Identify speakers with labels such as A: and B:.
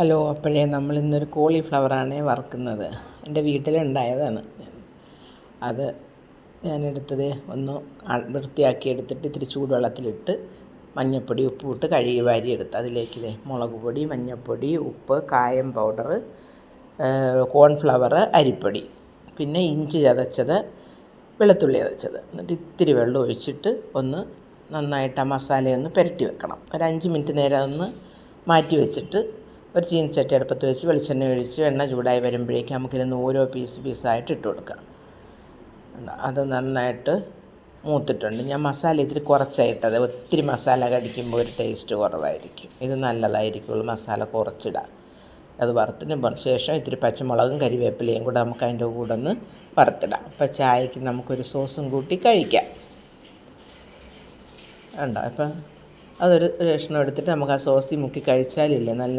A: Hello അപ്പോഴേ നമ്മൾ ഇന്നൊരു കോളിഫ്ലവറാണ് വറുക്കുന്നത്. എന്റെ വീട്ടിലുണ്ടായതാണ്. അത് ഞാനെടുത്തത് ഒന്ന് വൃത്തിയാക്കി എടുത്തിട്ട് ഇത്തിരി ചൂടുവെള്ളത്തിലിട്ട് മഞ്ഞപ്പൊടി ഉപ്പ് ഇട്ട് കഴുകി വാരിയെടുത്ത് അതിലേക്ക് മുളക് പൊടി മഞ്ഞൾപ്പൊടി ഉപ്പ് കായം പൗഡർ കോൺഫ്ലവർ അരിപ്പൊടി. പിന്നെ ഇഞ്ചി ചതച്ചത് വെളുത്തുള്ളി ചതച്ചത്. എന്നിട്ട് ഇത്തിരി വെള്ളം ഒഴിച്ചിട്ട് ഒന്ന് നന്നായിട്ട് ആ മസാലയൊന്ന് പുരട്ടി വെക്കണം. ഒരു അഞ്ച് മിനിറ്റ് നേരം ഒന്ന് മാറ്റി വെച്ചിട്ട് ഒരു ചീനച്ചട്ടി അടുപ്പത്ത് വെച്ച് വെളിച്ചെണ്ണ ഒഴിച്ച് എണ്ണ ചൂടായി വരുമ്പോഴേക്കും നമുക്കിതിന്ന് ഓരോ പീസ് പീസായിട്ട് ഇട്ട് കൊടുക്കാം. അത് നന്നായിട്ട് മൂത്തിട്ടുണ്ട്. ഞാൻ മസാല ഇത്തിരി കുറച്ചായിട്ടത് ഒത്തിരി മസാല കടിക്കുമ്പോൾ ഒരു ടേസ്റ്റ് കുറവായിരിക്കും. ഇത് നല്ലതായിരിക്കുള്ളൂ മസാല കുറച്ചിടാം അത് വറുത്തിന് ശേഷം ഇത്തിരി പച്ചമുളകും കരിവേപ്പിലയും കൂടെ നമുക്ക് അതിന്റെ കൂടെ ഒന്ന് വറുത്തിടാം. അപ്പോൾ ചായക്ക് നമുക്കൊരു സോസും കൂട്ടി കഴിക്കാം. ഉണ്ടോ അപ്പം അതൊരു കഷ്ണം എടുത്തിട്ട് നമുക്ക് ആ സോസി മുക്കി കഴിച്ചാലില്ലേ? നല്ല